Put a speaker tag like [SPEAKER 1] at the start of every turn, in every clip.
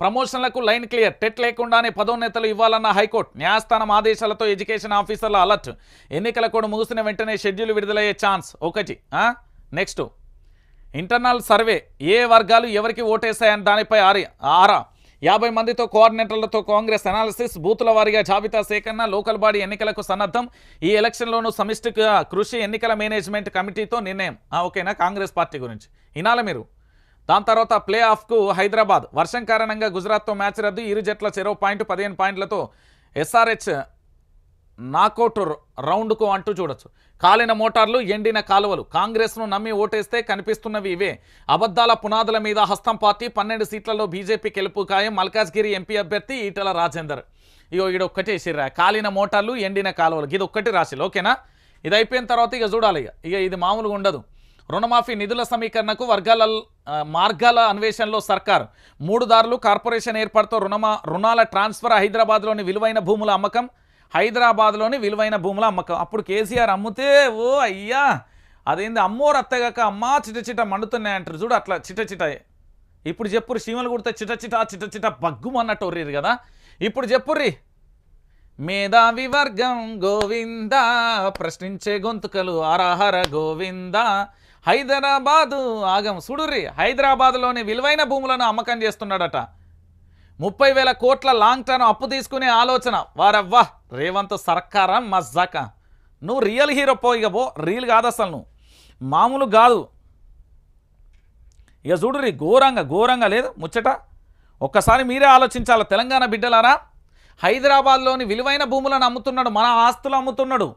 [SPEAKER 1] ప్రమోషన్లకు line clear. TET లేకుండానే పదోన్నతలు ఇవ్వాలన్న high court. న్యాయస్థానం ఆదేశాలతో ఎడ్యుకేషన్ ఆఫీసర్ల అలర్ట్. ఎన్నికల కూడా ముగిసిన వెంటనే షెడ్యూల్ విడుదలయ్యే ఛాన్స్ ఒకటి నెక్స్ట్. Internal survey. ఏ వర్గాలు ఎవరికి ఓటేస్తాయని దానిపై ఆరి ఆరా. యాభై మందితో కోఆర్డినేటర్లతో కాంగ్రెస్ అనాలిసిస్ బూతుల వారీగా జాబితా సేకరణ లోకల్ బాడీ ఎన్నికలకు సన్నద్ధం. ఈ ఎలక్షన్లోనూ సమిష్టిగా కృషి ఎన్నికల మేనేజ్మెంట్ కమిటీతో నిర్ణయం. ఓకేనా? కాంగ్రెస్ పార్టీ గురించి. ఇనాల మీరు. దాని తర్వాత ప్లే ఆఫ్కు హైదరాబాద్. వర్షం కారణంగా గుజరాత్తో మ్యాచ్ రద్దు. ఇరు జట్ల చెరో పాయింట్ పదిహేను పాయింట్లతో ఎస్ఆర్హెచ్ నాకౌట్ రౌండ్కు అంటూ చూడొచ్చు. కాలిన మోటార్లు ఎండిన కాలువలు. కాంగ్రెస్ను నమ్మి ఓటేస్తే కనిపిస్తున్నవి ఇవే. అబద్ధాల పునాదుల మీద హస్తం పార్టీ పన్నెండు సీట్లలో బీజేపీ గెలుపు ఖాయం. మల్కాజ్గిరి ఎంపీ అభ్యర్థి ఈటల రాజేందర్. ఇగో ఈడ ఒక్కటే వేసిర్రా కాలిన మోటార్లు ఎండిన కాలువలు. ఇది ఒక్కటి రాసిలు ఓకేనా? ఇది అయిపోయిన తర్వాత ఇక చూడాలి ఇక ఇక ఇది మామూలుగా ఉండదు. రుణమాఫీ నిధుల సమీకరణకు వర్గాల మార్గాల అన్వేషణలో సర్కార్. మూడు దారులు కార్పొరేషన్ ఏర్పాటుతో రుణమా రుణాల ట్రాన్స్ఫర్ హైదరాబాద్లోని విలువైన భూముల అమ్మకం హైదరాబాద్లోని విలువైన భూముల అమ్మకం. అప్పుడు కేసీఆర్ అమ్ముతే ఓ అయ్యా అదేంది అమ్మోరు అత్తగాక అమ్మా చిట చిట మండుతున్నాయంటారు. చూడు అట్లా చిట చిట. ఇప్పుడు చెప్పురు సీమలు కుడితే చిట చిట చిట చిట బగ్గుమన్నట్టు ఒర్రీరు కదా. ఇప్పుడు చెప్పుర్రి మేధావి వర్గం గోవింద ప్రశ్నించే గొంతుకలు అరహర గోవింద హైదరాబాదు ఆగం. సుడుర్రి హైదరాబాద్లోని విలువైన భూములను అమ్మకం చేస్తున్నాడట. ముప్పై వేల కోట్ల లాంగ్ టర్మ్ అప్పు తీసుకునే ఆలోచన. వారవ్వా రేవంత్ సర్కారం మజ్జాక? నువ్వు రియల్ హీరో పో ఇక పో రియల్ కాదు అసలు నువ్వు. మామూలు కాదు. ఇక చూడుర్రి ఘోరంగా ఘోరంగా లేదు ముచ్చట. ఒక్కసారి మీరే ఆలోచించాలి తెలంగాణ బిడ్డలారా? హైదరాబాద్లోని విలువైన భూములను అమ్ముతున్నాడు మన ఆస్తులు అమ్ముతున్నాడు.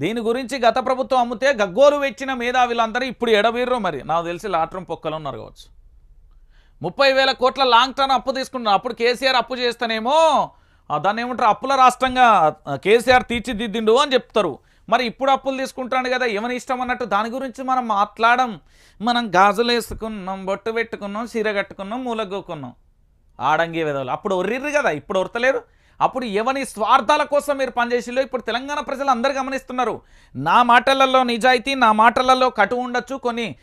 [SPEAKER 1] దీని గురించి గత ప్రభుత్వం అమ్మితే గగ్గోలు వెచ్చిన మేధావులందరూ ఇప్పుడు ఎడవీర్రో మరి. నాకు తెలిసి లాట్రం పొక్కలు ఉన్నారు కావచ్చు. ముప్పై వేల కోట్ల లాంగ్ టర్మ్ అప్పు తీసుకున్నారు. అప్పుడు కేసీఆర్ అప్పు చేస్తానేమో దాన్ని ఏమంటారు అప్పుల రాష్ట్రంగా కేసీఆర్ తీర్చిదిద్దిండు అని చెప్తారు. మరి ఇప్పుడు అప్పులు తీసుకుంటాడు కదా ఏమని ఇష్టం అన్నట్టు దాని గురించి మనం మాట్లాడడం మనం గాజులు వేసుకున్నాం బొట్టు పెట్టుకున్నాం చీర కట్టుకున్నాం మూలగొక్కున్నాం ఆడంగి విధవులు అప్పుడు ఒర్రిర్రు కదా ఇప్పుడు ఒరతలేరు. అప్పుడు ఎవని స్వార్థాల కోసం మీరు పనిచేసిలో? ఇప్పుడు తెలంగాణ ప్రజలు అందరు గమనిస్తున్నారు. నా మాటలలో నిజాయితీ నా మాటలలో కటు ఉండొచ్చు కొన్ని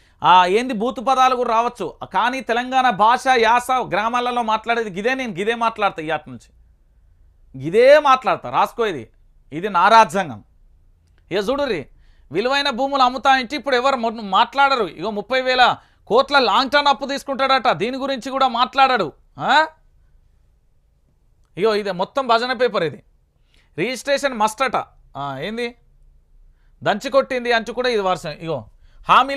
[SPEAKER 1] ఏంది బూతు పదాలు కూడా రావచ్చు. కానీ తెలంగాణ భాష యాస గ్రామాలలో మాట్లాడేది గిదే నేను గిదే మాట్లాడతా ఇయాటి నుంచి. ఇదే మాట్లాడతా రాసుకో ఇది ఇది నా రాజ్యాంగం. ఇక చూడుర్రి విలువైన భూములు అమ్ముతాయంటే ఇప్పుడు ఎవరు మాట్లాడరు. ఇగో ముప్పై వేల కోట్ల లాంగ్ టర్మ్ అప్పు తీసుకుంటాడట దీని గురించి కూడా మాట్లాడాడు. ఆ? ఇగో ఇది మొత్తం భజన పేపర్ ఇది. రిజిస్ట్రేషన్ మస్ట్ అట ఆ, ఏంది? దంచి కొట్టింది అంచు కూడా ఇది వర్షం ఇగో హామీ